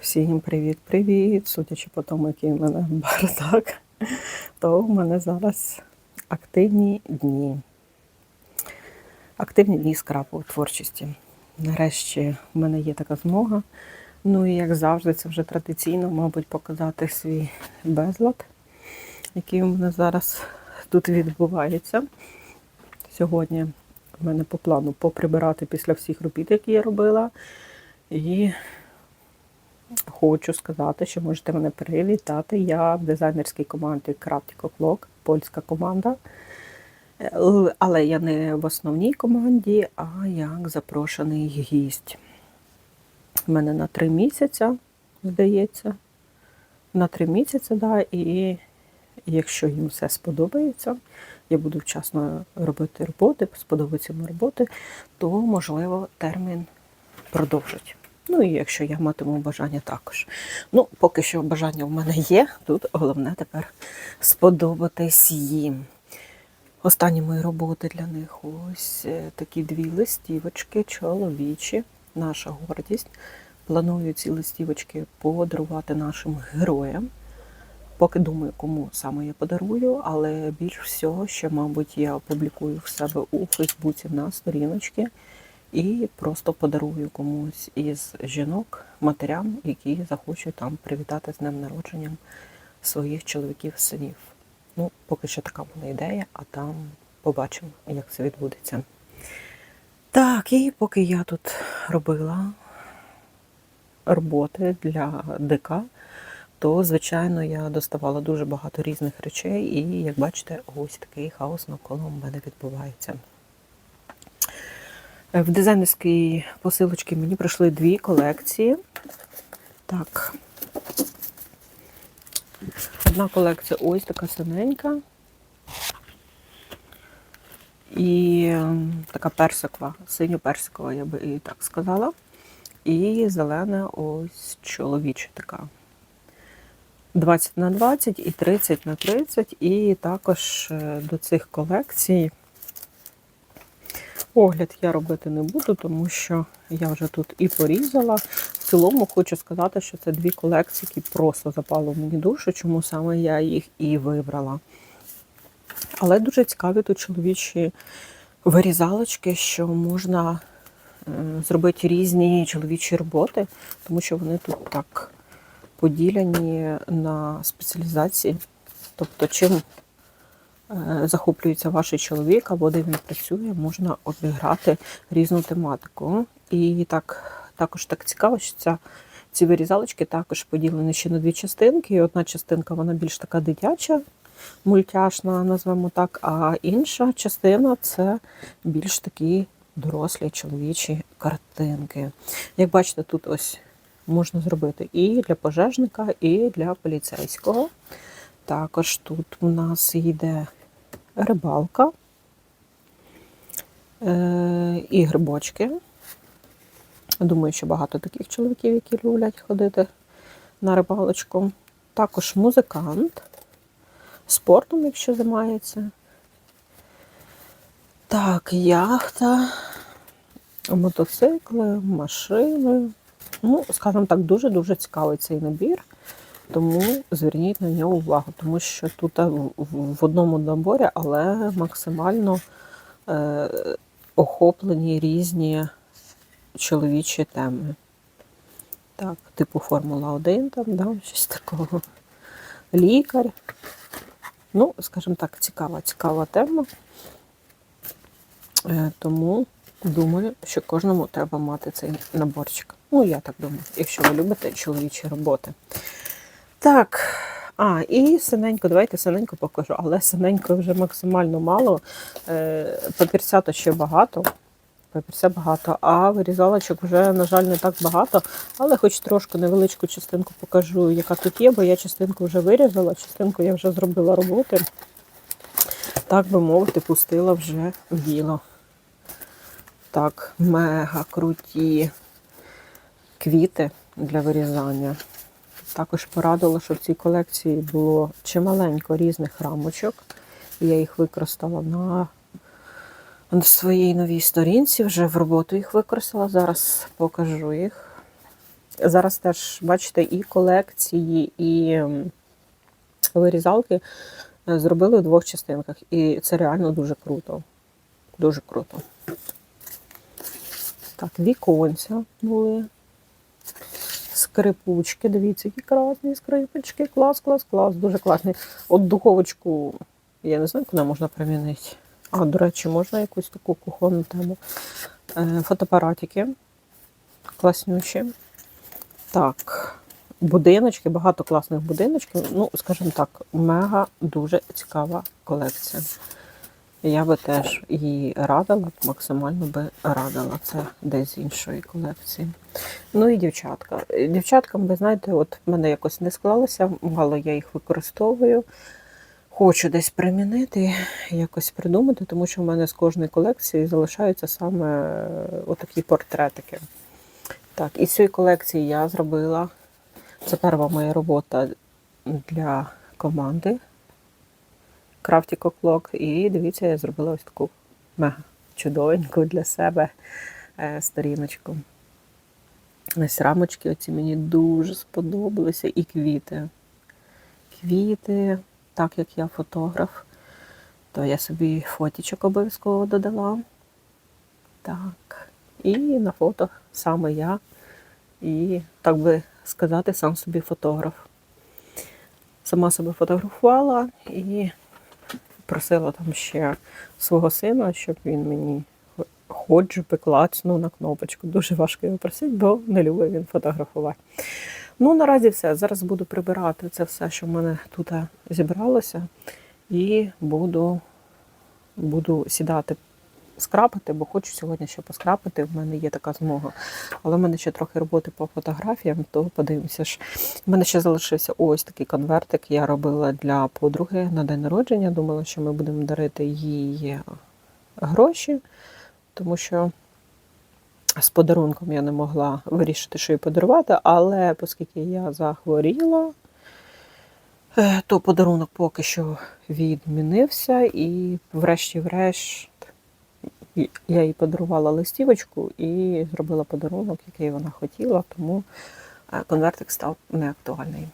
Всім привіт-привіт! Судячи по тому, який в мене бардак, то в мене зараз активні дні. Активні дні скрапової творчості. Нарешті в мене є така змога. Ну і як завжди, це вже традиційно, мабуть, показати свій безлад, який у мене зараз тут відбувається. Сьогодні в мене по плану поприбирати після всіх робіт, які я робила. І хочу сказати, що можете мене привітати. Я в дизайнерській команді Craftico Clock, польська команда. Але я не в основній команді, а як запрошений гість. У мене на три місяці, здається. На три місяці, да, і якщо їм все сподобається, я буду вчасно робити роботи, сподобаються їм роботи, то можливо термін продовжить. Ну і якщо я матиму бажання також. Ну, поки що бажання в мене є, тут головне тепер сподобатись їм. Останні мої роботи для них ось е, такі дві листівочки чоловічі, наша гордість. Планую ці листівочки подарувати нашим героям. Поки думаю, кому саме я подарую, але більш всього, ще, мабуть, я опублікую в себе у Фейсбуці на сторіночці і просто подарую комусь із жінок, матерям, які захочуть там привітати з днем народженням своїх чоловіків, синів. Ну, поки що така мене ідея, а там побачимо, як це відбудеться. Так, і поки я тут робила роботи для ДК, то, звичайно, я доставала дуже багато різних речей, і, як бачите, ось такий хаос навколо мене відбувається. Е, В дизайнерській посилочці мені прийшли дві колекції. Так. Одна колекція ось така синенька. І ем, така персикова, синьо-персикова, я би і так сказала. І зелена ось чоловіча така. 20 на 20 і 30 на 30. І також е, до цих колекцій огляд я робити не буду, тому що я вже тут і порізала. В цілому хочу сказати, що це дві колекції, які просто запали мені душу, чому саме я їх і вибрала. Але дуже цікаві тут чоловічі вирізалочки, що можна е, зробити різні чоловічі роботи, тому що вони тут так поділені на спеціалізації. Тобто, чим захоплюється ваш чоловік або де він працює, можна обіграти різну тематику. І так, також так цікаво, що ця, ці вирізалочки також поділені ще на дві частинки. І одна частинка вона більш така дитяча, мультяшна, назвемо так, а інша частина це більш такі дорослі чоловічі картинки. Як бачите, тут ось можна зробити і для пожежника, і для поліцейського. Також тут у нас йде рибалка е, і грибочки. Думаю, що багато таких чоловіків, які люблять ходити на рибалочку. Також музикант, спортом, якщо займається. Так, яхта, мотоцикли, машини. Ну, скажімо так, дуже-дуже цікавий цей набір. Тому зверніть на нього увагу, тому що тут е, в- одному наборі, але максимально е, охоплені різні чоловічі теми. Так, типу Формула 1, там, да, щось такого. Лікар. Ну, скажімо так, цікава, цікава тема. Е, Тому думаю, що кожному треба мати цей наборчик. Ну, я так думаю, якщо ви любите чоловічі роботи. Так, а, і синенько, давайте синенько покажу, але синенько вже максимально мало. Е, Папірця то ще багато. Папірця багато, а вирізалочок вже, на жаль, не так багато. Але хоч трошки невеличку частинку покажу, яка тут є, бо я частинку вже вирізала, частинку я вже зробила роботи. Так би мовити, пустила вже в діло. Так, мега круті квіти для вирізання. Також порадила, що в цій колекції було чималенько різних рамочок. Я їх використала на на своїй новій сторінці, вже в роботу їх використала. Зараз покажу їх. Зараз теж, бачите, і колекції, і вирізалки е, зробили в двох частинках. І це реально дуже круто. Дуже круто. Так, віконця були. Скрипучки, дивіться, які красні скрипочки. Клас, клас, клас, дуже класний. От духовочку, я не знаю, куди можна примінити. А, до речі, можна якусь таку кухонну тему. Е, Фотоапаратики класнющі. Так, будиночки, багато класних будиночків. Ну, скажімо так, мега дуже цікава колекція. Я би теж її радила, максимально би радила. Це десь з іншої колекції. Ну і дівчатка. Дівчаткам, ви знаєте, от в мене якось не склалося, мало я їх використовую. Хочу десь примінити, якось придумати, тому що в мене з кожної колекції залишаються саме е, отакі портретики. Так, із цієї колекції я зробила. Це перша моя робота для команди Crafty Clock. І дивіться, я зробила ось таку мега чудовеньку для себе е, сторіночку. Ось рамочки оці мені дуже сподобалися. І квіти. Квіти, так як я фотограф, то я собі фотічок обов'язково додала. Так. І на фото саме я. І, так би сказати, сам собі фотограф. Сама себе фотографувала і просила там ще свого сина, щоб він мені ходжу, клацнув на кнопочку. Дуже важко його просити, бо не любить він фотографувати. Ну, наразі все. Зараз буду прибирати це все, що в мене тут зібралося, і буду, буду сідати скрапати, бо хочу сьогодні ще поскрапати. В мене є така змога. Але в мене ще трохи роботи по фотографіям, то подивимося ж. У мене ще залишився ось такий конвертик. Я робила для подруги на день народження. Думала, що ми будемо дарити їй гроші, тому що. З подарунком я не могла вирішити, що їй подарувати, але оскільки я захворіла, е, то подарунок поки що відмінився, і, врешті-врешт, я їй подарувала листівочку і зробила подарунок, який вона хотіла, тому е, конвертик став неактуальний.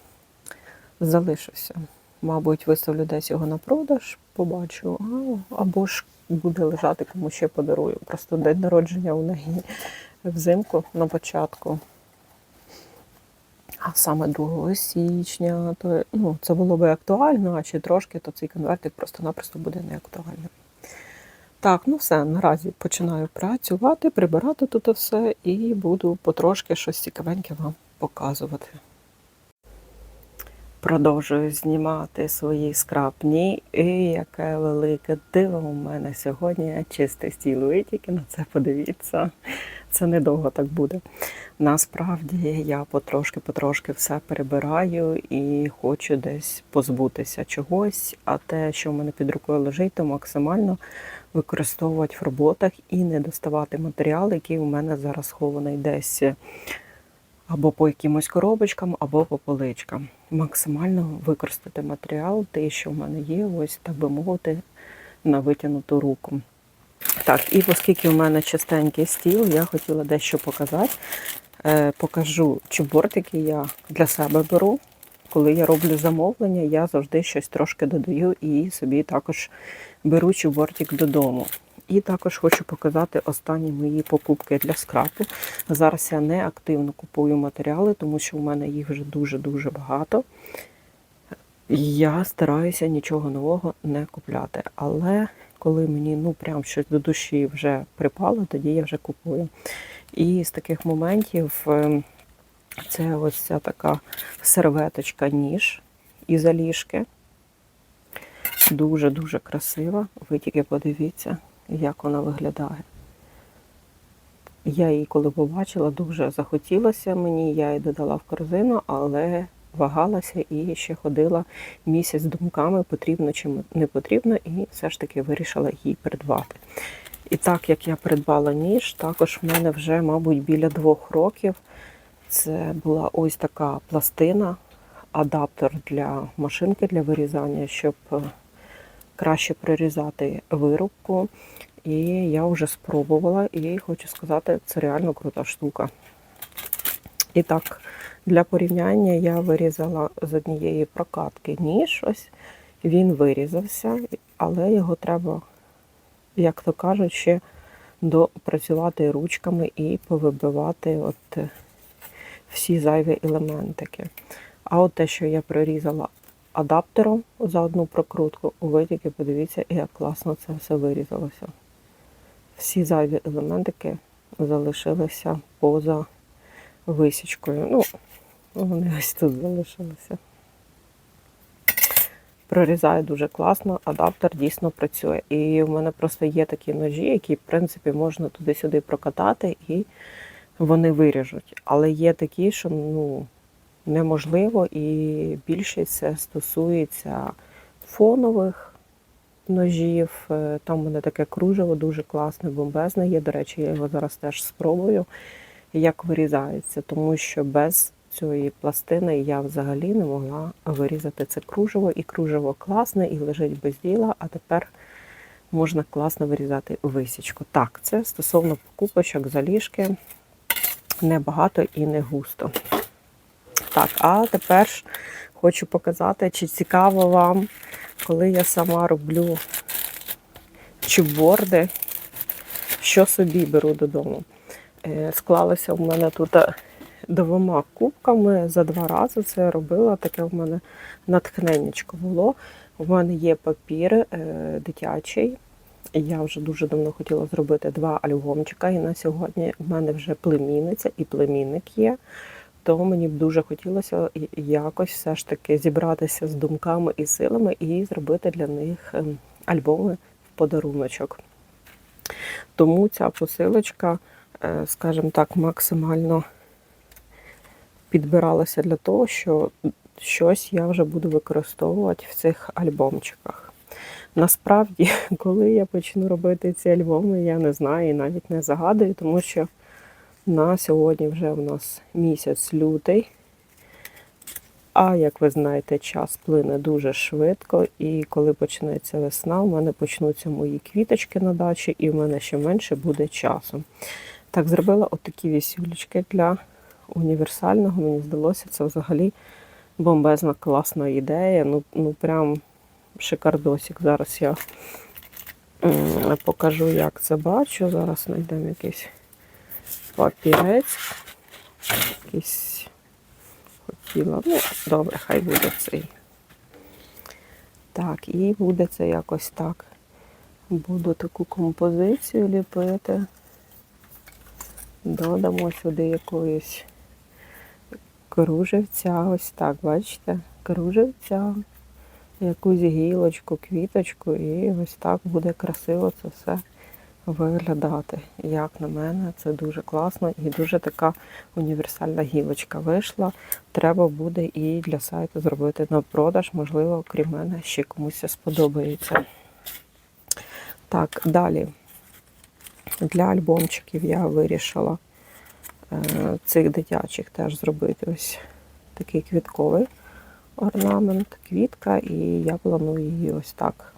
Залишився. Мабуть, виставлю десь його на продаж, побачу, або ж буде лежати, кому ще подарую. Просто день народження у неї взимку на початку. А саме 2 січня, то ну, це було би актуально, а ще трошки, то цей конвертик просто-напросто буде неактуальним. Так, ну все, наразі починаю працювати, прибирати тут все і буду потрошки щось цікавеньке вам показувати. Продовжую знімати свої скрапні, І яке велике диво у мене сьогодні чистий стіл. Ви тільки на це подивіться. Це недовго так буде. Насправді я потрошки-потрошки все перебираю і хочу десь позбутися чогось, а те, що в мене під рукою лежить, то максимально використовувати в роботах і не доставати матеріал, який у мене зараз схований десь або по якимось коробочкам, або по поличкам. Максимально використати матеріал, те, що в мене є, ось так би мовити, на витягнуту руку. Так, і оскільки у мене чистенький стіл, я хотіла дещо показати. Е, покажу чубортики я для себе беру. Коли я роблю замовлення, я завжди щось трошки додаю і собі також беру чубортик додому. І також хочу показати останні мої покупки для скрапу. Зараз я не активно купую матеріали, тому що в мене їх вже дуже-дуже багато. Я стараюся нічого нового не купляти. Але коли мені ну прям щось до душі вже припало, тоді я вже купую. І з таких моментів ем, це ось ця така серветочка ніж із алішки. Дуже-дуже красива. Ви тільки подивіться, як вона виглядає. Я її, коли побачила, дуже захотілося мені, я її додала в корзину, але вагалася і ще ходила місяць думками, потрібно чи не потрібно, і все ж таки вирішила її придбати. І так як я придбала ніж, також в мене вже, мабуть, біля двох років це була ось така пластина, адаптер для машинки для вирізання, щоб е, краще прирізати вирубку. І я вже спробувала і хочу сказати, це реально крута штука. І так, Для порівняння я вирізала з однієї прокатки ніж ось. Він вирізався, але його треба, як то кажуть, ще допрацювати ручками і повибивати от е, всі зайві елементики. А от те, що я прорізала адаптером за одну прокрутку, ви тільки подивіться, як класно це все вирізалося. Всі зайві елементики залишилися поза висічкою. Ну, вони ось тут залишилися. Прорізає дуже класно, адаптер дійсно працює. І в мене просто є такі ножі, які, в принципі, можна туди-сюди прокатати і вони виріжуть. Але є такі, що ну, неможливо, і більшість стосується фонових ножів. Е, Там в мене таке кружево дуже класне, бомбезне є. До речі, я його зараз теж спробую, як вирізається, тому що без цієї пластини я взагалі не могла вирізати це кружево. І кружево класне, і лежить без діла, а тепер можна класно вирізати висічку. Так, це стосовно покупочок заліжки небагато і не густо. Так, а тепер хочу показати, чи цікаво вам, коли я сама роблю чуборди, що собі беру додому. Е, Склалося в мене тут е, двома кубками за два рази це робила. Таке в мене натхненнячко було. У мене є папір е, дитячий. Я вже дуже давно хотіла зробити два альбомчика, і на сьогодні в мене вже племінниця і племінник є. То мені б дуже хотілося якось все ж таки зібратися з думками і силами і зробити для них ем, альбоми в подаруночок. Тому ця посилочка, е, скажімо так, максимально підбиралася для того, що щось я вже буду використовувати в цих альбомчиках. Насправді, коли я почну робити ці альбоми, я не знаю і навіть не загадую, тому що на сьогодні вже в нас місяць лютий. А як ви знаєте, час плине дуже швидко, і коли почнеться весна, у мене почнуться мої квіточки на дачі, і в мене ще менше буде часу. Так, зробила отакі вісюлечки для універсального. Мені здалося, це взагалі бомбезна класна ідея. Ну, ну прям шикардосик. Зараз я покажу, як це бачу. Зараз знайдемо якийсь папірець. Якийсь хотіла. Ну, добре, хай буде цей. Так, і буде це якось так. Буду таку композицію ліпити. Додамо сюди якоїсь кружевця. Ось так, бачите? Кружевця, якусь гілочку, квіточку, і ось так буде красиво це все виглядати. Як на мене, це дуже класно і дуже така універсальна гілочка вийшла. Треба буде і для сайту зробити на продаж. Можливо, крім мене, ще комусь сподобається. Так, далі. Для альбомчиків я вирішила цих дитячих теж зробити ось такий квітковий орнамент, квітка, і я планую її ось так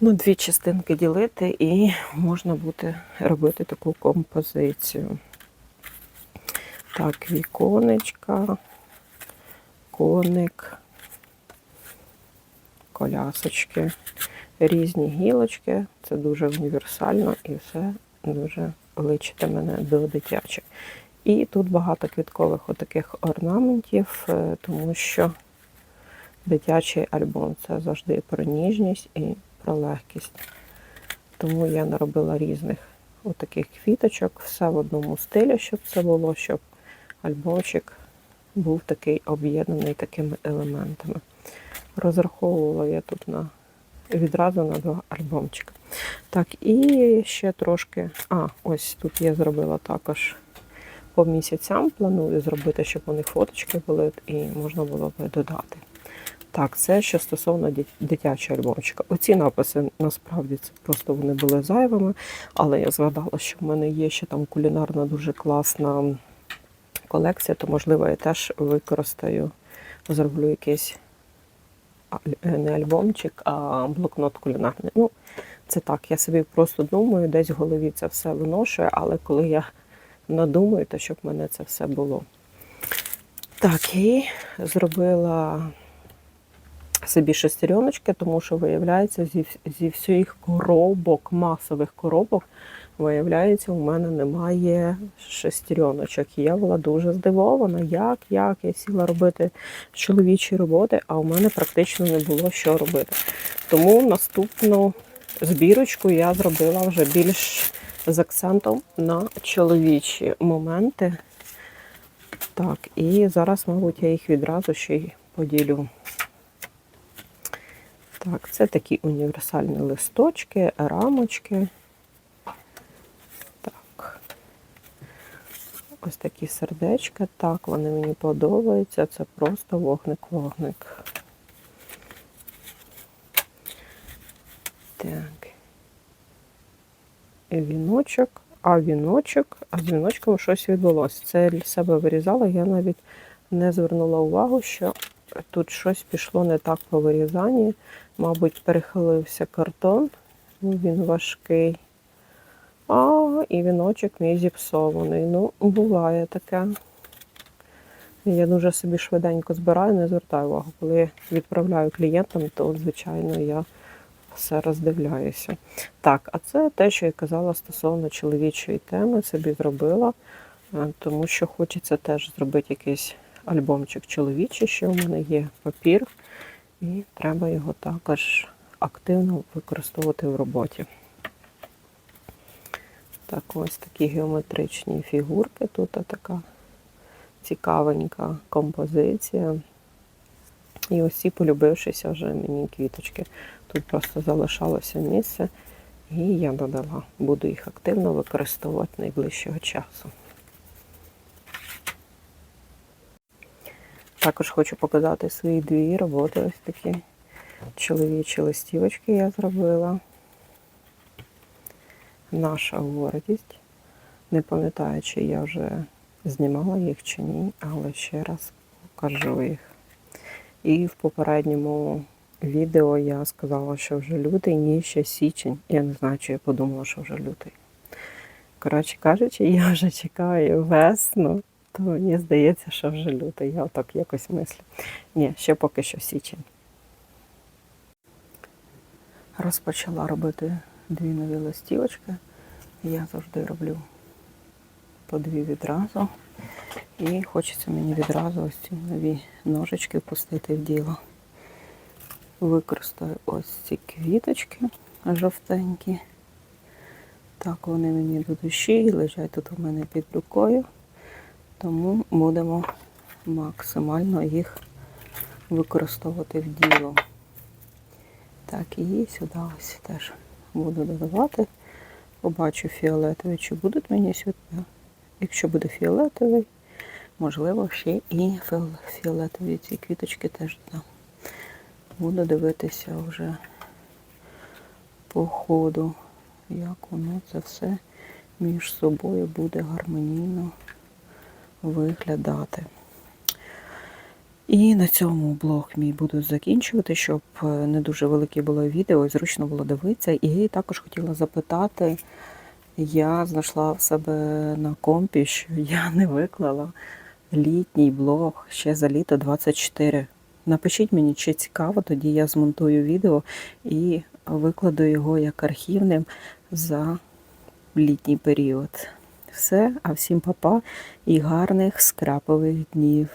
на дві частинки ділити, і можна буде робити таку композицію. Так, віконечка, коник, колясочки, різні гілочки. Це дуже універсально і все дуже личите мене до дитячих. І тут багато квіткових отаких орнаментів, е, тому що дитячий альбом це завжди про ніжність і про легкість. Тому я наробила різних отаких квіточок, все в одному стилі, щоб це було, щоб альбомчик був такий об'єднаний такими елементами. Розраховувала я тут на відразу на два альбомчика. Так, і ще трошки. А, ось тут я зробила також по місяцям. Планую зробити, щоб вони фоточки були і можна було би додати. Так, це що стосовно дитячого альбомчика. Оці написи насправді це просто вони були зайвими, але я згадала, що в мене є ще там кулінарна дуже класна колекція, то можливо я теж використаю, зроблю якийсь не альбомчик, а блокнот кулінарний. Ну, це так, я собі просто думаю, десь в голові це все виношую, але коли я надумаю, то щоб в мене це все було. Так, і зробила собі шестереночки, тому що виявляється, зі, зі всіх коробок, масових коробок, виявляється, у мене немає шестереночок. І я була дуже здивована, як, як я сіла робити чоловічі роботи, а у мене практично не було що робити. Тому наступну збірочку я зробила вже більш з акцентом на чоловічі моменти. Так, і зараз, мабуть, я їх відразу ще й поділю. Так, це такі універсальні листочки, рамочки. Ось такі сердечка. Так, вони мені подобаються. Це просто вогник-вогник. Так. І віночок, а віночок, а з віночком щось відбулося. Це для себе вирізала, я навіть не звернула увагу, що тут щось пішло не так по вирізанні. Мабуть, перехилився картон, він важкий. І віночок мій зіпсований. Ну, буває таке. Я дуже собі швиденько збираю, не звертаю увагу. Коли відправляю клієнтам, то, звичайно, я все роздивляюся. Так, а це те, що я казала стосовно чоловічої теми, собі зробила, е, тому що хочеться теж зробити якийсь альбомчик чоловічий, що в мене є папір, і треба його також активно використовувати в роботі. Так, ось такі геометричні фігурки. Тут така цікавенька композиція. І ці полюбившися вже мені квіточки. Тут просто залишалося місце, і я додала. Буду їх активно використовувати найближчого часу. Також хочу показати свої дві роботи. Ось такі чоловічі листівочки я зробила. Наша гордість. Не пам'ятаю, чи я вже знімала їх чи ні, але ще раз покажу їх. І в попередньому відео я сказала, що вже лютий, ні, ще січень. Я не знаю, чи я подумала, що вже лютий. Коротше кажучи, я вже чекаю весну, то мені здається, що вже лютий. Я так якось мислю. Ні, ще поки що січень. Розпочала робити дві нові листівочки. Я завжди роблю по дві відразу. І хочеться мені відразу ось ці нові ножички впустити в діло. Використаю ось ці квіточки жовтенькі. Так, вони мені до душі лежать тут у мене під рукою. Тому будемо максимально їх використовувати в діло. Так, і сюди ось теж буду додавати. Побачу фіолетовий, чи будуть мені сюди. Якщо буде фіолетовий, можливо, ще і фіолетові ці квіточки теж додам. Буду дивитися вже по ходу, як воно це все між собою буде гармонійно виглядати. І на цьому блог мій буду закінчувати, щоб не дуже велике було відео зручно було дивитися. І також хотіла запитати, я знайшла в себе на компі, що я не виклала літній блог ще за літо 24. Напишіть мені, чи цікаво, тоді я змонтую відео і викладу його як архівним за літній період. Все, а всім папа і гарних скрапових днів.